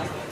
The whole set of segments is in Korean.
Bye.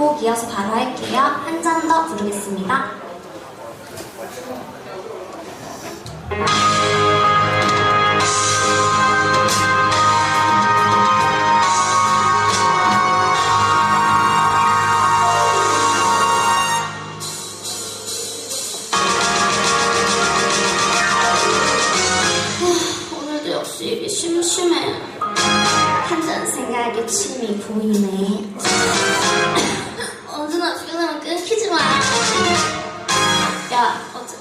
곡 이어서 바로 할게요. 한 잔 더 부르겠습니다. 심해. 한잔 생각에 침이 보이네.